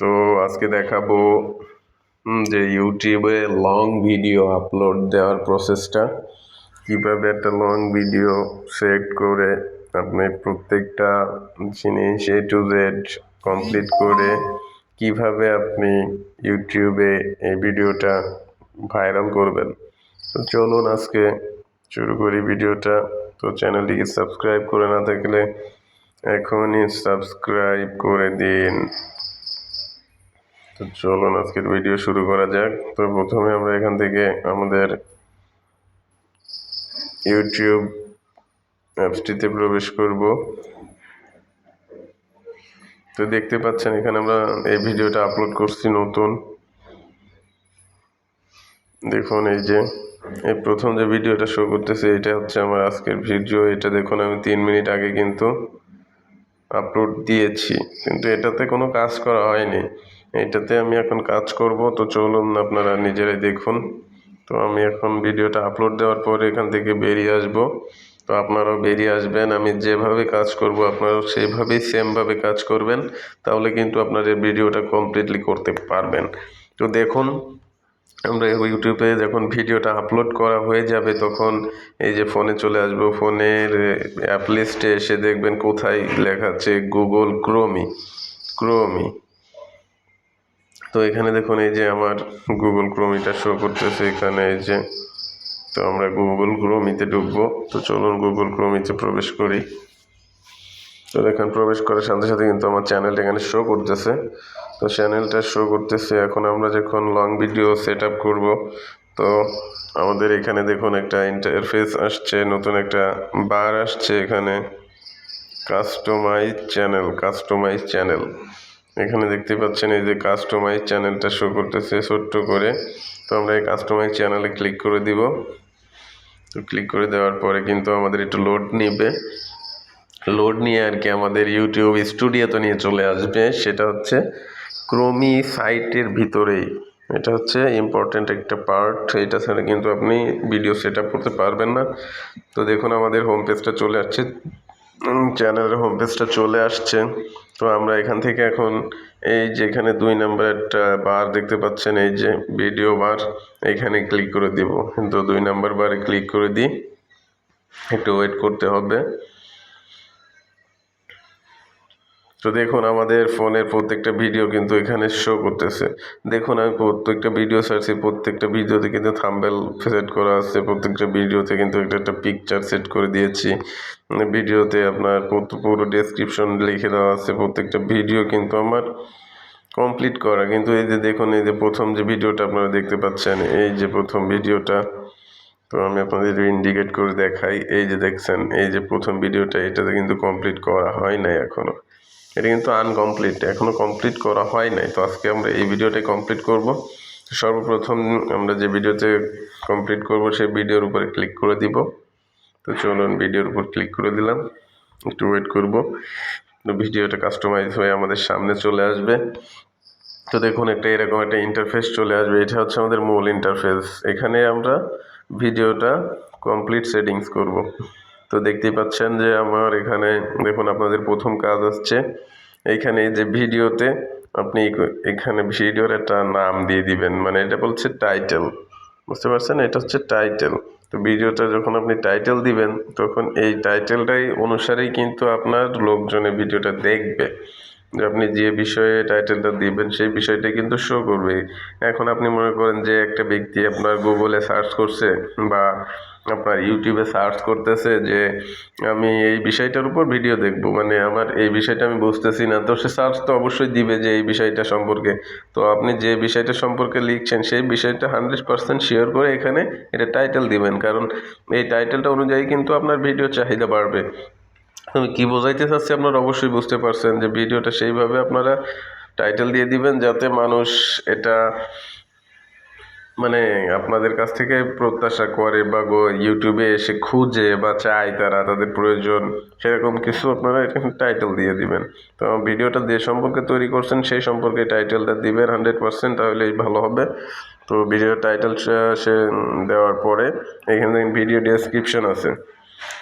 তো আজকে দেখাবো যে ইউটিউবে লং ভিডিও আপলোড দেওয়ার প্রসেসটা কীভাবে একটা লং ভিডিও সেট করে আপনি প্রত্যেকটা জিনিস এ টু জেড কমপ্লিট করে, কীভাবে আপনি ইউটিউবে এই ভিডিওটা ভাইরাল করবেন। তো চলুন আজকে শুরু করি ভিডিওটা তো চ্যানেলটিকে সাবস্ক্রাইব করে না থাকলে এখনই সাবস্ক্রাইব করে দিন। তো চলুন আজকের ভিডিও শুরু করা যাক। তো প্রথমে আমরা এখান থেকে আমাদের ইউটিউব অ্যাপসটিতে প্রবেশ করব। তো দেখতে পাচ্ছেন, এখানে আমরা এই ভিডিওটা আপলোড করছি নতুন। দেখুন, এই যে, এই প্রথম যে ভিডিওটা শো করতেছে, এটা হচ্ছে আমার আজকের ভিডিও এটা দেখুন, আমি তিন মিনিট আগে কিন্তু আপলোড দিয়েছি। কিন্তু এটাতে কোনো কাজ করা হয়নি। এটাতে আমি এখন কাজ করব। তো চলুন আপনারা নিজেরাই দেখুন। তো আমি এখন ভিডিওটা আপলোড দেওয়ার পরে এখান থেকে বেরিয়ে আসব। তো আপনারাও বেরিয়ে আসবেন। আমি যেভাবে কাজ করব, আপনারাও সেভাবেই সেমভাবে কাজ করবেন। তাহলে কিন্তু আপনাদের ভিডিওটা কমপ্লিটলি করতে পারবেন। তো দেখুন, আমরা ইউটিউবে যখন ভিডিওটা আপলোড করা হয়ে যাবে, তখন এই যে ফোনে চলে আসব। ফোনের অ্যাপ লিস্টে এসে দেখবেন কোথায় লেখা আছে গুগল ক্রোমি ক্রোমি তো এখানে দেখুন এই যে আমার গুগল ক্রোমিটা শো করতেছে এখানে এই যে, তো আমরা গুগল ক্রোমিতে ঢুকবো। তো চলুন গুগল ক্রোমিতে প্রবেশ করি। তো দেখেন, প্রবেশ করার সাথে সাথে কিন্তু আমার চ্যানেলটা এখানে শো করতেছে। তো চ্যানেলটা শো করতেছে, এখন আমরা যখন লং ভিডিও সেট আপ করব, তো আমাদের এখানে দেখুন একটা ইন্টারফেস আসছে, নতুন একটা বার আসছে এখানে। কাস্টমাইজ চ্যানেল কাস্টমাইজ চ্যানেল এখানে দেখতে পাচ্ছেন এই যে কাস্টমাইজ চ্যানেলটা শো করতেছে, ছোট্ট করে। তো আমরা এই কাস্টমাইজ চ্যানেলে ক্লিক করে দিব। তো ক্লিক করে দেওয়ার পরে কিন্তু আমাদের একটু লোড নিবে। লোড নিয়ে আর কি আমাদের ইউটিউব স্টুডিওতে নিয়ে চলে আসবে। সেটা হচ্ছে ক্রোমি সাইটের ভিতরেই। এটা হচ্ছে ইম্পর্ট্যান্ট একটা পার্ট এটা ছাড়া কিন্তু আপনি ভিডিও সেট আপ করতে পারবেন না। তো দেখুন আমাদের হোম পেজটা চলে আসছে। চ্যানেলের হোম পেজটা চলে আসছে। তো আমরা এখান থেকে এখন এই যে এখানে দুই নাম্বার একটা বার দেখতে পাচ্ছেন, এই যে ভিডিও বার, এখানে ক্লিক করে দিব। কিন্তু দুই নাম্বার বারে ক্লিক করে দিই। একটু ওয়েট করতে হবে। তো দেখুন, আমাদের ফোনের প্রত্যেকটা ভিডিও কিন্তু এখানে শো করতেছে। দেখুন, আমি প্রত্যেকটা ভিডিও সার্চি প্রত্যেকটা ভিডিওতে কিন্তু থাম্বেল সেট করা আছে, প্রত্যেকটা ভিডিওতে কিন্তু একটা একটা পিকচার সেট করে দিয়েছি। ভিডিওতে আপনার পুরো ডেসক্রিপশন লিখে দেওয়া আছে, প্রত্যেকটা ভিডিও কিন্তু আমার কমপ্লিট করা। কিন্তু এই যে দেখুন, এই যে প্রথম যে ভিডিওটা আপনারা দেখতে পাচ্ছেন, এই যে প্রথম ভিডিওটা, তো আমি আপনাদের ইন্ডিকেট করে দেখাই। এই যে দেখছেন, এই যে প্রথম ভিডিওটা, এটাতে কিন্তু কমপ্লিট করা হয় নাই এখনও এটা কিন্তু আনকমপ্লিট এখনও কমপ্লিট করা হয় নাই। তো আজকে আমরা এই ভিডিওটাই কমপ্লিট করব। সর্বপ্রথম আমরা যে ভিডিওতে কমপ্লিট করব, সেই ভিডিওর উপরে ক্লিক করে দিব। তো চলুন ভিডিওর উপর ক্লিক করে দিলাম। একটু ওয়েট করব। তো ভিডিওটা কাস্টমাইজ হয়ে আমাদের সামনে চলে আসবে। তো দেখুন, একটা এরকম একটা ইন্টারফেস চলে আসবে। এটা হচ্ছে আমাদের মূল ইন্টারফেস এখানে আমরা ভিডিওটা কমপ্লিট সেটিংস করব। তো দেখতেই পাচ্ছেন যে আমার এখানে দেখুন আপনাদের প্রথম কাজ হচ্ছে এইখানে যে ভিডিওতে আপনি এখানে ভিডিওর একটা নাম দিয়ে দিবেন মানে এটা বলছে টাইটেল বুঝতে পারছেন? এটা হচ্ছে টাইটেল তো ভিডিওটা যখন আপনি টাইটেল দিবেন, তখন এই টাইটেলটাই অনুসারেই কিন্তু আপনার লোকজনে ভিডিওটা দেখবে। যে আপনি যে বিষয়ে টাইটেলটা দিবেন, সেই বিষয়টা কিন্তু শো করবে। এখন আপনি মনে করেন যে একটা ব্যক্তি আপনার গুগলে সার্চ করছে বা আপনার ইউটিউবে সার্চ করতেছে যে আমি এই বিষয়টার উপর ভিডিও দেখব। মানে আমার এই বিষয়টা আমি বুঝতেছি না। তো সে সার্চ তো অবশ্যই দিবে যে এই বিষয়টা সম্পর্কে। তো আপনি যে বিষয়টা সম্পর্কে লিখছেন, সেই বিষয়টা হান্ড্রেড পার্সেন্ট শেয়ার করে এখানে এটা টাইটেল দিবেন। কারণ এই টাইটেলটা অনুযায়ী কিন্তু আপনার ভিডিও চাহিদা বাড়বে। আমি কী বোঝাইতে চাচ্ছি আপনারা অবশ্যই বুঝতে পারছেন যে ভিডিওটা সেইভাবে আপনারা টাইটেল দিয়ে দিবেন যাতে মানুষ এটা মানে আপনাদের কাছ থেকে প্রত্যাশা করে বা ইউটিউবে এসে খুঁজে বা চায় তারা তাদের প্রয়োজন, সেরকম কিছু আপনারা এখানে টাইটেল দিয়ে দিবেন। তো ভিডিওটা যে সম্পর্কে তৈরি করছেন সেই সম্পর্কে টাইটেলটা দিবেন হান্ড্রেড পার্সেন্ট তাহলেই ভালো হবে। তো ভিডিও টাইটেল সে দেওয়ার পরে এখানে ভিডিও ডেসক্রিপশন আছে।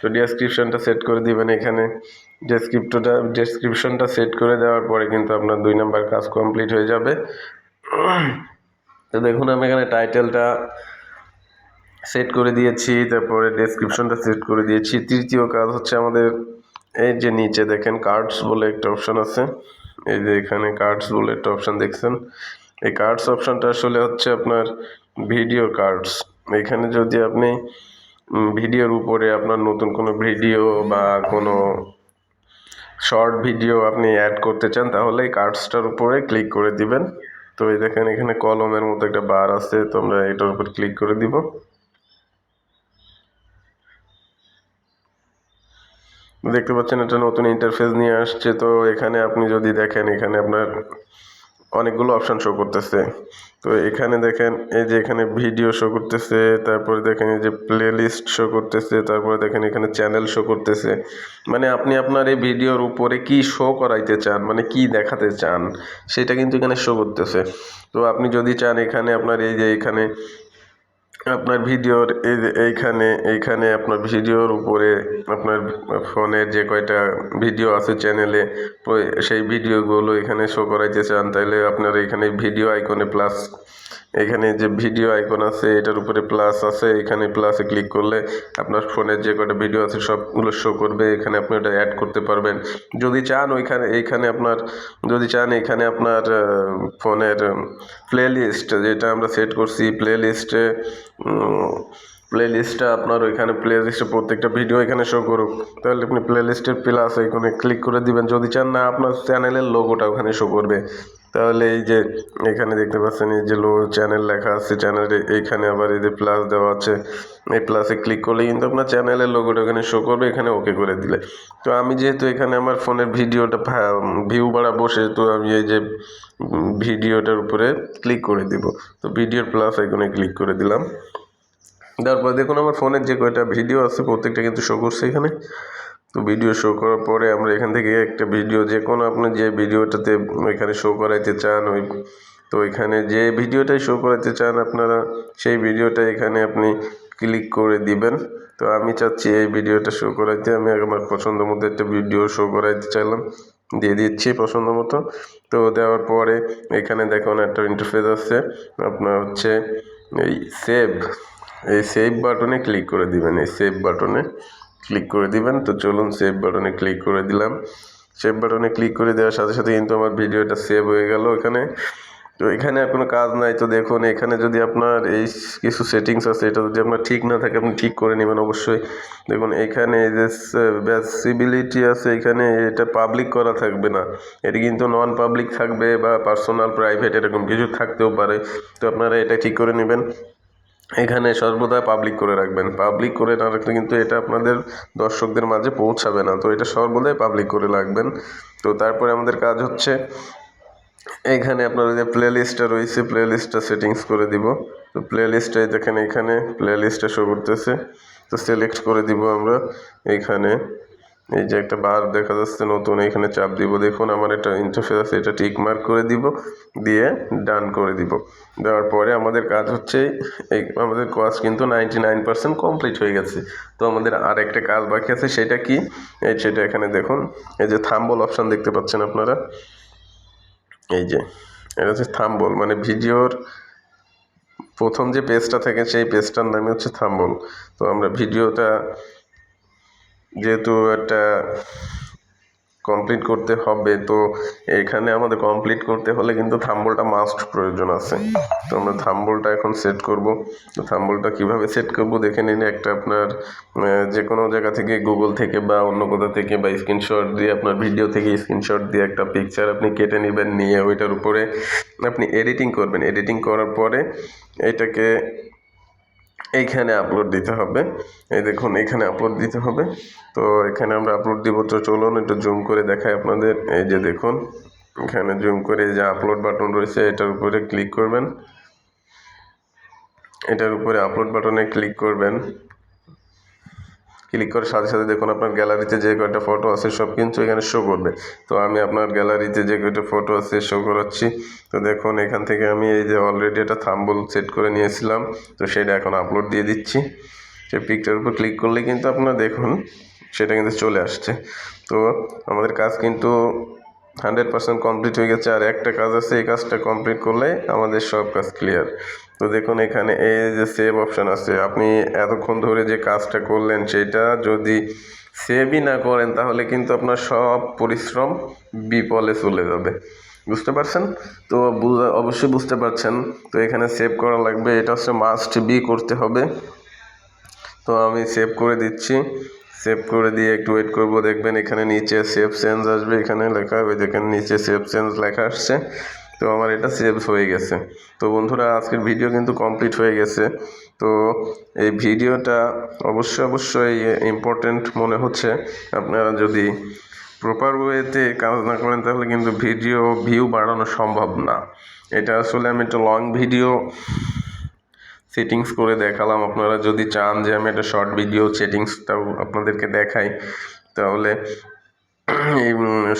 তো ডেসক্রিপশনটা সেট করে দিবেন এখানে। ডেসক্রিপ্টটা ডেসক্রিপশনটা সেট করে দেওয়ার পরে কিন্তু আপনার দুই নাম্বার কাজ কমপ্লিট হয়ে যাবে। তো দেখুন, আমি এখানে টাইটেলটা সেট করে দিয়েছি, তারপরে ডেসক্রিপশনটা সেট করে দিয়েছি। তৃতীয় কাজ হচ্ছে আমাদের, এই যে নিচে দেখেন কার্ডস বলে একটা অপশান আছে। এই যে এখানে কার্ডস বলে একটা অপশান দেখছেন। এই কার্ডস অপশনটা আসলে হচ্ছে আপনার ভিডিও কার্ডস এখানে যদি আপনি ভিডিওর উপরে আপনার নতুন কোনো ভিডিও বা কোনো শর্ট ভিডিও আপনি অ্যাড করতে চান, তাহলে এই কার্ডসটার উপরে ক্লিক করে দিবেন। তো এই দেখেন এখানে কলমের মতো একটা বার আছে, তো আমরা এটার উপর ক্লিক করে দিব। দেখতে পাচ্ছেন একটা নতুন ইন্টারফেস নিয়ে আসছে, তো এখানে আপনি যদি দেখেন, এখানে আপনার অনেকগুলো অপশান শো করতেছে। তো এখানে দেখেন, এই যে এখানে ভিডিও শো করতেছে, তারপরে দেখেন এই যে প্লে লিস্ট শো করতেছে, তারপরে দেখেন এখানে চ্যানেল শো করতেছে। মানে আপনি আপনার এই ভিডিওর উপরে কি শো করাইতে চান মানে কি দেখাতে চান, সেটা কিন্তু এখানে শো করতেছে। তো আপনি যদি চান এখানে আপনার এই যে এখানে আপনার ভিডিওর এই এইখানে এইখানে আপনার ভিডিওর উপরে আপনার ফোনের যে কয়টা ভিডিও আছে চ্যানেলে সেই ভিডিওগুলো এখানে শো করাইতে চান তাহলে আপনার এখানে ভিডিও আইকনে প্লাস এখানে যে ভিডিও আইকন আছে, এটার উপরে প্লাস আছে, এখানে প্লাসে ক্লিক করলে আপনার ফোনের যে কয়টা ভিডিও আছে সবগুলো শো করবে, এখানে আপনি ওটা অ্যাড করতে পারবেন। যদি চান ওইখানে, এইখানে আপনার, যদি চান এখানে আপনার ফোনের প্লে লিস্ট যেটা আমরা সেট করছি প্লে লিস্টে প্লে লিস্টটা আপনার ওইখানে প্লে লিস্টে প্রত্যেকটা ভিডিও এখানে শো করুক। তাহলে আপনি প্লে লিস্টের প্লাস এখানে ক্লিক করে দিবেন। যদি চান না, আপনার চ্যানেলের লোগোটা ওখানে শো করবে। তাহলে এই যে এখানে দেখতে পাচ্ছেন, এই যে লো চ্যানেল লেখা আছে চ্যানেলে এইখানে আবার এই যে প্লাস দেওয়া আছে, এই প্লাসে ক্লিক করলে কিন্তু আপনার চ্যানেলের লোগোটা ওখানে শো করবে, এখানে ওকে করে দিলে। তো আমি যেহেতু এখানে আমার ফোনের ভিডিওটা ভিউ বাড়াবো, সেহেতু আমি এই যে ভিডিওটার উপরে ক্লিক করে দিব। তো ভিডিওর প্লাস আইকনে ক্লিক করে দিলাম। তারপর দেখুন, আমার ফোনের যে কয়টা ভিডিও আছে, প্রত্যেকটা কিন্তু শো করছে এখানে। তো ভিডিও শো করার পরে আমরা এখান থেকে একটা ভিডিও যে কোনো আপনি যে ভিডিওটাতে এখানে শো করাইতে চান, ওই তো এখানে যে ভিডিওটাই শো করাইতে চান আপনারা, সেই ভিডিওটা এখানে আপনি ক্লিক করে দিবেন। তো আমি চাচ্ছি এই ভিডিওটা শো করাইতে। আমি আমার পছন্দ মতো একটা ভিডিও শো করাইতে চাইলাম, দিয়ে দিচ্ছি পছন্দ মতো। তো দেওয়ার পরে এখানে দেখুন একটা ইন্টারফেস আছে, আপনার হচ্ছে এই সেভ এই সেভ বাটনে ক্লিক করে দিবেন, এই সেভ বাটনে ক্লিক করে দিবেন। তো চলুন সেভ বাটনে ক্লিক করে দিলাম। সেভ বাটনে ক্লিক করে দেওয়ার সাথে সাথে কিন্তু আমার ভিডিওটা সেভ হয়ে গেল এখানে। তো এখানে আর কোনো কাজ নাই। তো দেখুন, এখানে যদি আপনার এই কিছু সেটিংস আছে, এটা যদি আপনার ঠিক না থাকে, আপনি ঠিক করে নেবেন অবশ্যই। দেখুন, এখানে এই যে ব্যাসিবিলিটি আছে, এখানে এটা পাবলিক করা থাকবে না। এটা কিন্তু নন পাবলিক থাকবে বা পার্সোনাল প্রাইভেট এরকম কিছু থাকতেও পারে। তো আপনারা এটা ঠিক করে নেবেন। এখানে সর্বদা পাবলিক করে রাখবেন। পাবলিক করে না রাখলে কিন্তু এটা আপনাদের দর্শকদের মাঝে পৌঁছাবে না। তো এটা সর্বদাই পাবলিক করে রাখবেন। তো তারপরে আমাদের কাজ হচ্ছে, এখানে আপনার যে প্লে লিস্টটা রয়েছে প্লে লিস্টটা সেটিংস করে দিব। তো প্লে লিস্টে দেখেন এখানে প্লে লিস্টটা শো করতেছে। তো সিলেক্ট করে দিব আমরা এইখানে এই যে একটা বার দেখা যাচ্ছে, নতুন এখানে চাপ দিব। দেখুন আমার একটা ইন্টারফেস আছে, এটা টিক মার্ক করে দিব, দিয়ে ডান করে দিব। দেওয়ার পরে আমাদের কাজ হচ্ছে, এই আমাদের কাজ কিন্তু নাইনটি নাইন পার্সেন্ট কমপ্লিট হয়ে গেছে। তো আমাদের আর একটা কাজ বাকি আছে, সেটা কি? এই সেটা এখানে দেখুন, এই যে থাম্বল অপশান দেখতে পাচ্ছেন আপনারা। এই যে, এটা হচ্ছে থাম্বল মানে ভিডিওর প্রথম যে পেজটা থাকে, সেই পেজটার নামই হচ্ছে থাম্বল। তো আমরা ভিডিওটা যেহেতু একটা কমপ্লিট করতে হবে, তো এখানে আমাদের কমপ্লিট করতে হলে কিন্তু থাম্বলটা মাস্ট প্রয়োজন আছে। তো আমরা থাম্বলটা এখন সেট করব। তো থাম্বলটা কীভাবে সেট করব দেখে নিন। একটা আপনার যে কোনো জায়গা থেকে গুগল থেকে বা অন্য কোথা থেকে বা স্ক্রিনশট দিয়ে আপনার ভিডিও থেকে স্ক্রিনশট দিয়ে একটা পিকচার আপনি কেটে নেবেন, নিয়ে ওইটার উপরে আপনি এডিটিং করবেন। এডিটিং করার পরে এটাকে এইখানে আপলোড দিতে হবে। এই দেখুন এখানে আপলোড দিতে হবে। তো এখানে আমরা আপলোড দিব। তো চলুন একটু জুম করে দেখাই আপনাদের। এই যে দেখুন, এখানে জুম করে যে আপলোড বাটন রয়েছে, এটার উপরে ক্লিক করবেন। এটার উপরে আপলোড বাটনে ক্লিক করবেন। ক্লিক করার সাথে সাথে দেখুন আপনার গ্যালারিতে যে কয়টা ফটো আছে, সব কিন্তু এখানে শো করবে। তো আমি আপনার গ্যালারিতে যে কয়টা ফটো আছে শো করাচ্ছি। তো দেখুন, এখান থেকে আমি এই যে অলরেডি একটা থাম্বল সেট করে নিয়েছিলাম। তো সেটা এখন আপলোড দিয়ে দিচ্ছি। সেই পিকটার উপর ক্লিক করলে কিন্তু আপনারা দেখুন, সেটা কিন্তু চলে আসছে। তো আমাদের কাজ কিন্তু হান্ড্রেড পার্সেন্ট কমপ্লিট হয়ে গেছে। আর একটা কাজ আছে, এই কাজটা কমপ্লিট করলে আমাদের সব কাজ ক্লিয়ার তো দেখুন, এখানে এই যে সেভ অপশান আছে, আপনি এতক্ষণ ধরে যে কাজটা করলেন, সেটা যদি সেভই না করেন, তাহলে কিন্তু আপনার সব পরিশ্রম বিপলে চলে যাবে। বুঝতে পারছেন? তো অবশ্যই বুঝতে পারছেন। তো এখানে সেভ করা লাগবে, এটা হচ্ছে মাস্ট বি করতে হবে। তো আমি সেভ করে দিচ্ছি। সেভ করে দিয়ে একটু ওয়েট করব, দেখবেন এখানে নিচে সেভ চেঞ্জ আসবে। এখানে লেখা, ওই দেখেন, নিচে সেভ চেঞ্জ লেখা আসছে। তো আমার এটা সেভ হয়ে গেছে। তো বন্ধুরা, আজকের ভিডিও কিন্তু কমপ্লিট হয়ে গেছে। তো এই ভিডিওটা অবশ্যই অবশ্যই ইম্পর্টেন্ট মনে হচ্ছে। আপনারা যদি প্রপার ওয়েতে কাজ না করেন, তাহলে কিন্তু ভিডিও ভিউ বাড়ানো সম্ভব না। এটা আসলে আমি একটা লং ভিডিও সেটিংস করে দেখালাম। আপনারা যদি চান যে আমি একটা শর্ট ভিডিও সেটিংসটাও আপনাদেরকে দেখাই, তাহলে এই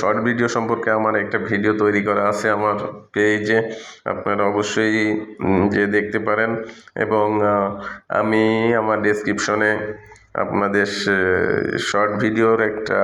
শর্ট ভিডিও সম্পর্কে আমার একটা ভিডিও তৈরি করা আছে আমার পেজে আপনারা অবশ্যই যে দেখতে পারেন এবং আমি আমার ডেসক্রিপশনে আপনাদের শর্ট ভিডিওর একটা